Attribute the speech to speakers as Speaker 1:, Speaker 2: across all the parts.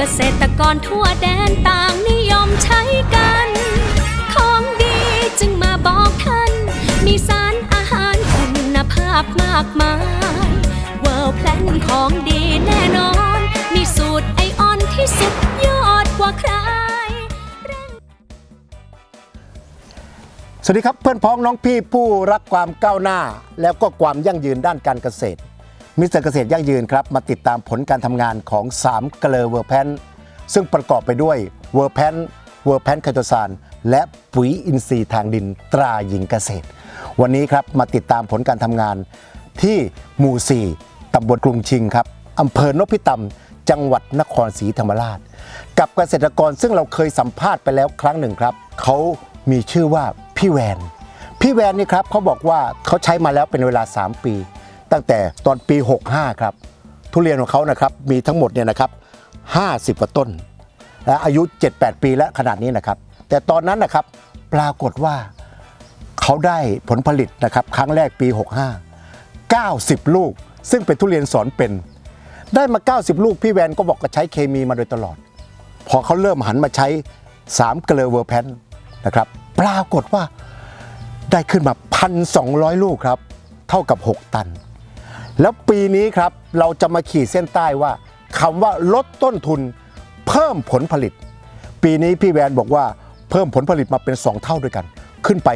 Speaker 1: เกษตรกรทั่วแดนต่างนิยมใช้กัน ของดีจึงมาบอกท่าน มีสารอาหารคุณภาพมากมายเวิร์แพลนของดีแน่นอน มีสูตรไอออนที่สุดยอดกว่าใคร
Speaker 2: สวัสดีครับเพื่อนพ้องน้องพี่ผู้รักความก้าวหน้า แล้วก็ความยั่งยืนด้านการเกษตร มิสเตอร์เกษตรยั่งยืนครับมาติดตามผลการทำงานของ3เกลอเวอร์แพนซึ่งประกอบไปด้วยเวอร์แพนเวอร์แพนไคโตซานและปุ๋ยอินทรีย์ทางดินตราหญิงเกษตร วันนี้ครับมาติดตามผลการทำงานที่หมู่ 4ตำบลกรุงชิงครับอำเภอนพิตำจังหวัดนครศรีธรรมราช กับเกษตรกรซึ่งเราเคยสัมภาษณ์ไปแล้วครั้งหนึ่งครับ เขามีชื่อว่าพี่แวน พี่แวนนี่ครับเขาบอกว่าเขาใช้มาแล้วเป็นเวลา 3 ปี ตั้งแต่ตอนปี 65 ครับ ทุเรียนของเขานะครับมีทั้งหมดเนี่ยนะครับ50กว่าต้น และอายุ 7-8 ปีแล้วขนาดนี้นะครับ แต่ตอนนั้นนะครับปรากฏว่าเขาได้ผลผลิตนะครับครั้งแรกปี 65 90 ลูก ซึ่งเป็นทุเรียนสอนเป็น ได้มา 90 ลูกพี่แวนก็บอกก็ใช้เคมีมาโดยตลอด พอเขาเริ่มหันมาใช้3เกลอเวอร์แพนนะครับปรากฏว่าได้ขึ้นมา 1,200 ลูกครับ เท่ากับ 6 ตัน แล้วปีนี้ครับเราจะมาขีดเส้นใต้ว่าคำว่าลดต้นทุน เพิ่มผลผลิต ปีนี้พี่แวนบอกว่าเพิ่มผลผลิตมาเป็น 2 เท่าด้วยกัน ขึ้นไป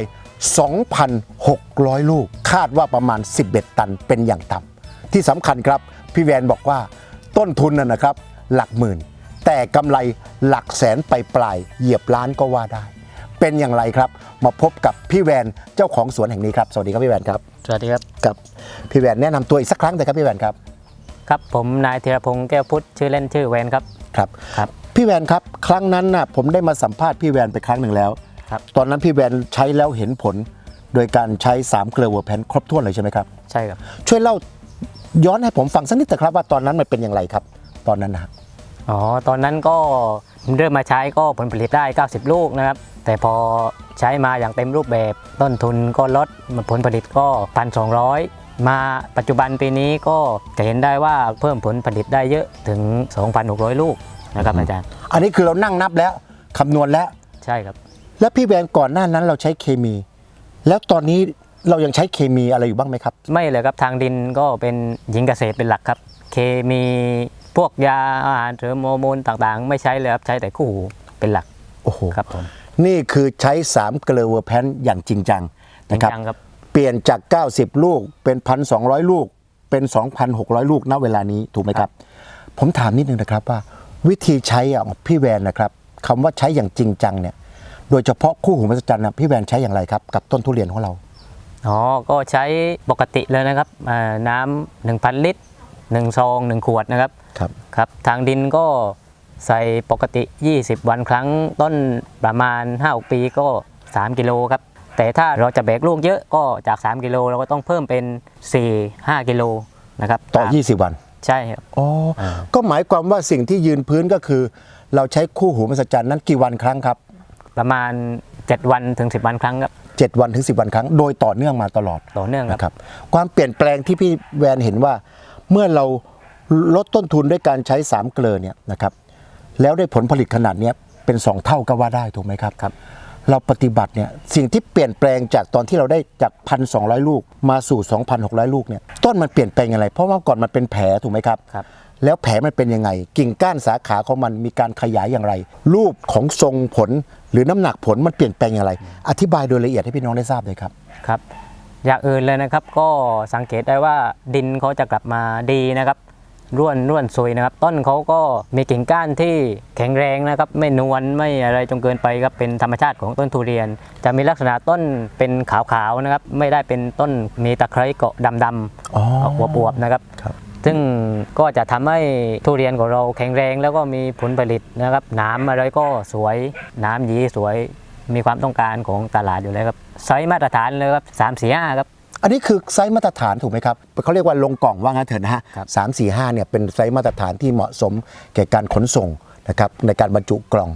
Speaker 2: 2,600 ลูก คาดว่าประมาณ 11 ตันเป็นอย่างต่ำที่สำคัญครับพี่แวนบอกว่าต้นทุนน่ะนะครับ หลักหมื่น แต่กำไรหลักแสนไปปลายเหยียบล้านก็ว่าได้ เป็นอย่างไรครับ มาพบกับพี่แวนเจ้าของสวนแห่งนี้ครับ สวัสดีครับพี่แวนครับ
Speaker 3: สวัสดีครับ
Speaker 2: กับพี่แวนแนะนำตัวอีกสักครั้งแต่ครับพี่แวนครับ
Speaker 3: ครับ ผมนายธีรพงศ์แก้วพุทธชื่อเล่นชื่อแวนครับ
Speaker 2: ครับ
Speaker 3: ครับ
Speaker 2: พี่แวนครับ ครั้งนั้นน่ะผมได้มาสัมภาษณ์พี่แวนไปครั้งหนึ่งแล้ว
Speaker 3: ครับ
Speaker 2: ตอนนั้นพี่แวนใช้แล้วเห็นผล โดยการใช้3เกลือเวอร์แพนครบถ้วนเลยใช่ไหมครับ
Speaker 3: ใช่ครับ
Speaker 2: ช่วยเล่าย้อนให้ผมฟังสักนิดเถอะครับว่าตอนนั้นมันเป็นอย่างไรครับ ตอนนั้นนะ
Speaker 3: อ๋อตอนนั้นก็เริ่มมาใช้ก็ผลผลิตได้ 90 ลูกนะครับ แต่พอใช้มาอย่างเต็มรูปแบบต้นทุนก็ลดผลผลิตก็พันสองมาปัจจุบันปีนี้ก็จะเห็นได้ว่าเพิ่มผลผลิตได้เยอะถึง 2,600 ลูกนะครับอาจารย์
Speaker 2: อันนี้คือเรานั่งนับแล้วคำนวณแล้ว
Speaker 3: ใช่ครับ
Speaker 2: แล้วพี่แวนก่อนหน้านั้นเราใช้เคมี แล้วตอนนี้เรายังใช้เคมีอะไรอยู่บ้างไหมครับ
Speaker 3: ไม่เลยครับทางดินก็เป็นหญิงเกษตรเป็นหลักครับ เคมีพวกยาอาหารเสริมฮอร์โมนต่างๆ ไม่ใช้เลยครับใช้แต่คู่หูเป็นหลัก
Speaker 2: โอ้โห
Speaker 3: ครับผม
Speaker 2: นี่คือใช้3เกลือเวอร์แพนอย่างจริงจัง
Speaker 3: จริ
Speaker 2: นะ
Speaker 3: ง
Speaker 2: ครับ
Speaker 3: จังครับ
Speaker 2: เปลี่ยนจาก 90 ลูกเป็น 1,200 ลูกเป็น 2,600 ลูกณเวลานี้ถูกไหมครับ ผมถามนิดนึงนะครับว่า วิธีใช้อะของพี่แวนนะครับคำว่าใช้อย่างจริงจังเนี่ยโดยเฉพาะคู่หูมหัศจรรย์นะพี่แวนใช้อย่างไรครับกับต้นทุเรียนของเรา
Speaker 3: อ๋อ ก็ใช้ปกติเลยนะครับอ่าน้ำหนึ่งพันลิตรหนึ่งซองหนึ่งขวดนะครับ
Speaker 2: ครับ
Speaker 3: ครับ ทางดินก็ ใส่ปกติ 20 วันครั้งต้นประมาณ5ปีก็ 3 กิโลครับ แต่ถ้าเราจะแบกลูกเยอะก็จาก 3 กิโลเราก็ต้องเพิ่มเป็น 4 5 กิโลนะครับ
Speaker 2: ต่อ
Speaker 3: ตาม
Speaker 2: 20 วัน
Speaker 3: ใช่ครับ
Speaker 2: อ๋ออาก็หมายความว่าสิ่งที่ยืนพื้นก็คือ เราใช้คู่หูมหัศจรรย์นั้นกี่วันครั้งครับ
Speaker 3: ประมาณ 7 วันถึง 10 วันครั้งครับ
Speaker 2: 7วันถึง 10 วันครั้ง โดยต่อเนื่องมาตลอด
Speaker 3: ต่อเนื่องครับ
Speaker 2: นะครับความเปลี่ยนแปลงที่พี่แวนเห็นว่าเมื่อเราลดต้นทุนด้วยการใช้3เกลือเนี่ยนะครับ แล้วได้ผลผลิตขนาดเนี้ยเป็น 2 เท่าก็ว่าได้ถูกไหมครับ
Speaker 3: ครับ
Speaker 2: เราปฏิบัติเนี่ยสิ่งที่เปลี่ยนแปลงจากตอนที่เราได้จาก1,200ลูกมาสู่ 2,600 ลูกเนี่ยต้นมันเปลี่ยนแปลงยังไงเพราะว่าก่อนมันเป็นแผลถูกไหมครับ
Speaker 3: ครับ
Speaker 2: แล้วแผลมันเป็นยังไง กิ่งก้านสาขาของมันมีการขยายอย่างไร รูปของทรงผลหรือน้ำหนักผลมันเปลี่ยนแปลงอย่างไร อธิบายโดยละเอียดให้พี่น้องได้ทราบเลยครับ
Speaker 3: ครับ อย่างอื่นเลยนะครับก็สังเกตได้ว่าดินเขาจะกลับมาดีนะครับ ร่วนร่วนซุยนะครับ ต้นเขาก็มีกิ่งก้านที่แข็งแรงนะครับ ไม่นวลไม่อะไรจนเกินไปครับเป็นธรรมชาติของต้นทุเรียน จะมีลักษณะต้นเป็นขาวๆนะครับ ไม่ได้เป็นต้นมีตะไคร้เกาะดำ
Speaker 2: อ๋อ
Speaker 3: ๆออกอวบๆนะครับ
Speaker 2: ครับ
Speaker 3: ซึ่งก็จะทำให้ทุเรียนของเราแข็งแรงแล้วก็มีผลผลิตนะครับหน้ำอะไรก็สวยหน้ำหยีสวยมีความต้องการของตลาดอยู่แล้วครับไซส์มาตรฐานเลยครับสามสี่ห้าครับ
Speaker 2: อันนี้คือไซส์มาตรฐานถูกไหมครับเขาเรียกว่าลงกล่องว่างั้นเถอะนะฮะ
Speaker 3: ครับ
Speaker 2: สามสี่ห้าเนี่ยเป็นไซส์มาตรฐานที่เหมาะสมแก่การขนส่งนะครับในการบรรจุกล่อง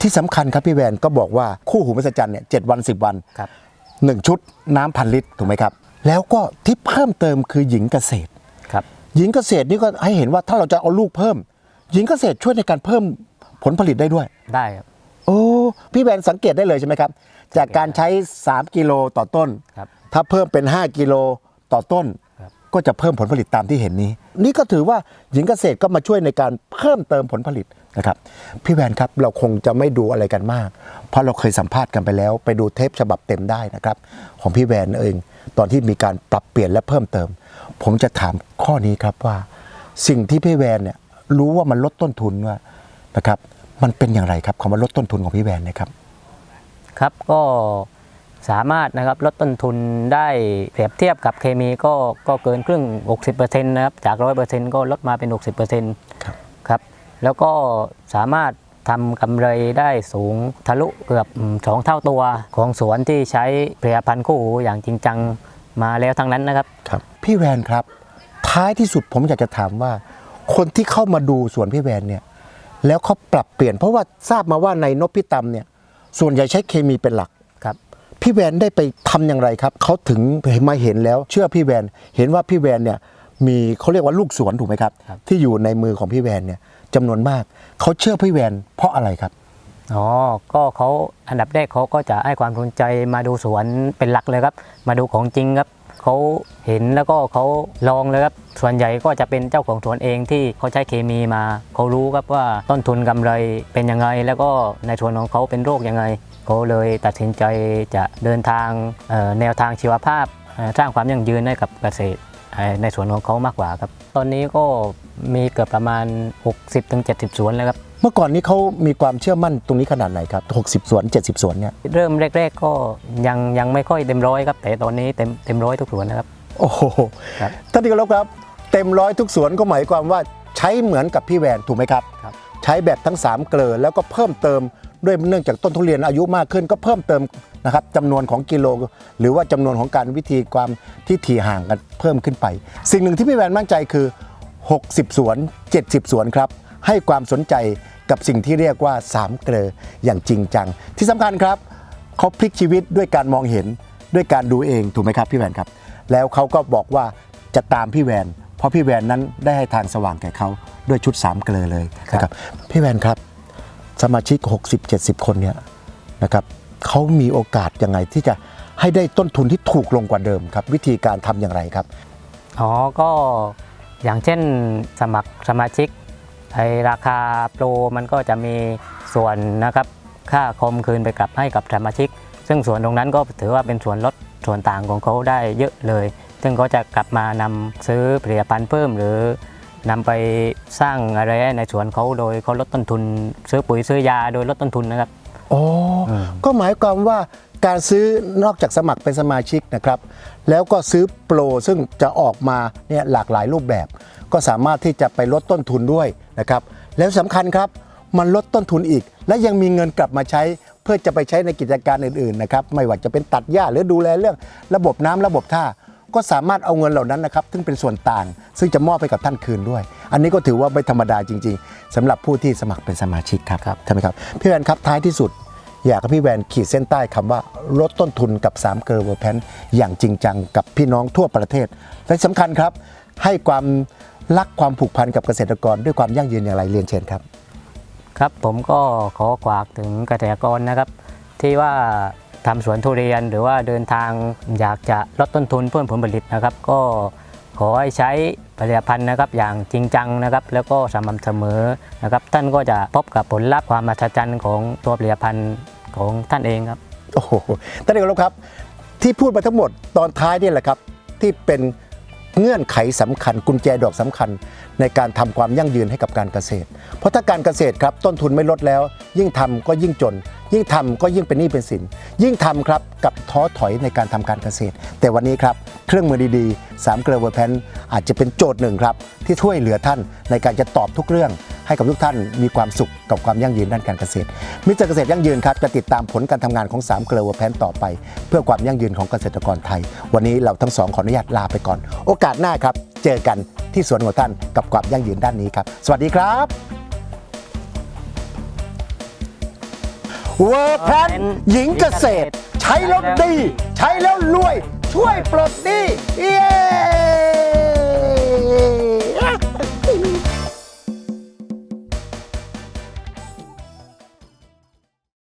Speaker 2: ที่สำคัญครับพี่แวนก็บอกว่าคู่หูมหัศจรรย์เนี่ยเจ็ดวัน10วัน
Speaker 3: ครับ
Speaker 2: 1ชุดน้ำพันลิตรถูกไหมครับ แล้วก็ที่เพิ่มเติมคือหญิงเกษตร
Speaker 3: ครับ
Speaker 2: หญิงเกษตรนี่ก็ให้เห็นว่าถ้าเราจะเอาลูกเพิ่ม หญิงเกษตรช่วยในการเพิ่มผลผลิตได้ด้วย
Speaker 3: ได้ครับ
Speaker 2: โอ้พี่แบนสังเกตได้เลยใช่ไหมครับ จากการใช้ 3 กิโลต่อต้น
Speaker 3: ครับ
Speaker 2: ถ้าเพิ่มเป็น 5 กิโลต่อต้น
Speaker 3: ครับ
Speaker 2: ก็จะเพิ่มผลผลิตตามที่เห็นนี้ นี่ก็ถือว่าหญิงเกษตรก็มาช่วยในการเพิ่มเติมผลผลิตนะครับ พี่แวนครับเราคงจะไม่ดูอะไรกันมาก เพราะเราเคยสัมภาษณ์กันไปแล้ว ไปดูเทปฉบับเต็มได้นะครับ ของพี่แวนเองตอนที่มีการปรับเปลี่ยนและเพิ่มเติม ผมจะถามข้อนี้ครับว่า สิ่งที่พี่แวนเนี่ยรู้ว่ามันลดต้นทุนว่านะครับ มันเป็นอย่างไรครับคำว่าลดต้นทุนของพี่แวนเนะครับ
Speaker 3: ครับก็ สามารถนะครับลดต้นทุนได้เปรียบเทียบกับเคมีก็ก็เกินครึ่ง 60%นะครับจาก 100%ก็ลดมาเป็น 60%
Speaker 2: ครับ
Speaker 3: ครับแล้วก็สามารถทำกำไรได้สูงทะลุเกือบสองเท่าตัวของสวนที่ใช้ผลิตภัณฑ์คู่หูอย่างจริงจังมาแล้วทั้งนั้นนะครับ
Speaker 2: ครับ พี่แวนครับ ท้ายที่สุดผมอยากจะถามว่า คนที่เข้ามาดูสวนพี่แวนเนี่ยแล้วเขาปรับเปลี่ยนเพราะว่าทราบมาว่าในนพิตำเนี่ยส่วนใหญ่ใช้เคมีเป็นหลัก พี่แวนได้ไปทำอย่างไรครับเขาถึงมาเห็นแล้วเชื่อพี่แวนเห็นว่าพี่แวนเนี่ยมีเขาเรียกว่าลูกสวนถูกไหมครับ
Speaker 3: ครับ
Speaker 2: ที่อยู่ในมือของพี่แวนเนี่ยจำนวนมากเขาเชื่อพี่แวนเพราะอะไรครับ
Speaker 3: อ๋อ ก็เขาอันดับแรกเขาก็จะให้ความสนใจมาดูสวนเป็นหลักเลยครับ มาดูของจริงครับเขาเห็นแล้วก็เขาลองเลยครับ ส่วนใหญ่ก็จะเป็นเจ้าของสวนเองที่เขาใช้เคมีมาเขารู้ครับว่าต้นทุนกำไรเป็นยังไง แล้วก็ในส่วนของเขาเป็นโรคยังไง เขาเลยตัดสินใจจะเดินทางเอ่อแนวทางชีวภาพเอ่อสร้างความยั่งยืนให้กับเกษตรเอ่อในส่วนของเขามากกว่าครับ ตอนนี้ก็มีเกือบประมาณ 60-70 สวนแล้วครับ
Speaker 2: เมื่อก่อนนี้เขามีความเชื่อมั่นตรงนี้ขนาดไหนครับ 60 สวน 70 สวนเนี่ย
Speaker 3: เริ่มแรก ๆ ก็ยังยังไม่ค่อยเต็มร้อยครับ แต่ตอนนี้เต็มเต็มร้อยทุกสวนนะครับ
Speaker 2: โอ้โห
Speaker 3: ครับ
Speaker 2: ท่านที่เคารพครับ เต็มร้อยทุกสวนก็หมายความว่าใช้เหมือนกับพี่แวนถูกไหมครับ
Speaker 3: ครับ
Speaker 2: ใช้แบบทั้ง 3 เกลือแล้วก็เพิ่มเติมด้วยเนื่องจากต้นทุเรียนอายุมากขึ้นก็เพิ่มเติมนะครับจำนวนของกิโล หรือว่าจำนวนของการวิธีความที่ถี่ห่างกันเพิ่มขึ้นไป สิ่งหนึ่งที่พี่แวนมั่นใจคือ 60 สวน 70 สวนครับ ให้ความสนใจกับสิ่งที่เรียกว่า 3 เกลืออย่างจริงจัง ที่สำคัญครับเขาพลิกชีวิตด้วยการมองเห็นด้วยการดูเองถูกไหมครับพี่แวนครับ แล้วเขาก็บอกว่าจะตามพี่แวน เพราะพี่แวนนั้นได้ให้ทางสว่างแก่เขาด้วยชุด3เกลอเลยนะครับพี่แวนครับ สมาชิก 60-70 คนเนี่ยนะครับเขามีโอกาสยังไงที่จะให้ได้ต้นทุนที่ถูกลงกว่าเดิมครับ วิธีการทำอย่างไรครับ
Speaker 3: อ๋อ ก็อย่างเช่นสมัครสมาชิกไอราคาโปรมันก็จะมีส่วนนะครับ ค่าคอมคืนไปกลับให้กับสมาชิก ซึ่งส่วนตรงนั้นก็ถือว่าเป็นส่วนลดส่วนต่างของเขาได้เยอะเลย ซึ่งเขาจะกลับมานำซื้อผลิตภัณฑ์เพิ่มหรือ นำไปสร้างอะไรในสวนเขาโดยเขาลดต้นทุน ซื้อปุ๋ยซื้อยาโดยลดต้นทุนนะครับ
Speaker 2: อ๋ออ
Speaker 3: ม
Speaker 2: ก็หมายความว่าการซื้อนอกจากสมัครเป็นสมาชิกนะครับ แล้วก็ซื้อโปรซึ่งจะออกมาเนี่ยหลากหลายรูปแบบ ก็สามารถที่จะไปลดต้นทุนด้วยนะครับ แล้วสำคัญครับมันลดต้นทุนอีก และยังมีเงินกลับมาใช้เพื่อจะไปใช้ในกิจการอื่นๆนะครับไม่ว่าจะเป็นตัดหญ้าหรือดูแลเรื่อง ระบบน้ำระบบท่า ก็สามารถเอาเงินเหล่านั้นนะครับซึ่งเป็นส่วนต่าง ซึ่งจะมอบให้กับท่านคืนด้วย อันนี้ก็ถือว่าไม่ธรรมดาจริง ๆสำหรับผู้ที่สมัครเป็นสมาชิกครับ
Speaker 3: ครับ
Speaker 2: ใช่ไหมครับพี่แวนครับท้ายที่สุด อยากให้พี่แวนขีดเส้นใต้คำว่าลดต้นทุนกับ3เกลอเวอร์แพนอย่างจริงจังกับพี่น้องทั่วประเทศ และสำคัญครับ ให้ความรักความผูกพันกับเกษตรกรด้วยความยั่งยืนอย่างไรเรียนเชิญครับ
Speaker 3: ครับผมก็ขอฝากถึงเกษตรกรนะครับ ที่ว่า ทำสวนทุเรียน หรือว่าเดินทางอยากจะลดต้นทุนเพิ่มผลผลิตนะครับ ก็ขอให้ใช้ผลิตภัณฑ์นะครับอย่างจริงจังนะครับ แล้วก็สม่ำเสมอนะครับ ท่านก็จะพบกับผลลัพธ์ความมหัศจรรย์ของตัวผลิตภัณฑ์ของท่านเองครับ
Speaker 2: โอ้โหท่านเอกครับ ที่พูดมาทั้งหมดตอนท้ายนี่แหละครับ ที่เป็น เงื่อนไขสำคัญกุญแจดอกสำคัญ ในการทำความยั่งยืนให้กับการเกษตร เพราะถ้าการเกษตรครับต้นทุนไม่ลดแล้ว ยิ่งทำก็ยิ่งจน ยิ่งทำก็ยิ่งเป็นหนี้เป็นสิน ยิ่งทำครับกับท้อถอยในการทำการเกษตร แต่วันนี้ครับเครื่องมือดีๆ3เกลือเวอร์แพนอาจจะเป็นโจทย์หนึ่งครับที่ช่วยเหลือท่านในการจะตอบทุกเรื่อง ให้กับทุกท่านมีความสุขกับความยั่งยืนด้านการเกษตร มิสเตรเกษตรยั่งยืนครับจะติดตามผลการทำงานของ3เกลือเวแพนต่อไป เพื่อความยั่งยืนของเกษตรกรไทย วันนี้เราทั้งสองขออนุญาตลาไปก่อน โอกาสหน้าครับ เจอกันที่สวนของท่านกับความยั่งยืนด้านนี้ครับ สวัสดีครับเวอร์แพนหญิงเกษตร ใช้แล้วดี ใช้แล้วรวย ช่วยปลดหนี้เย้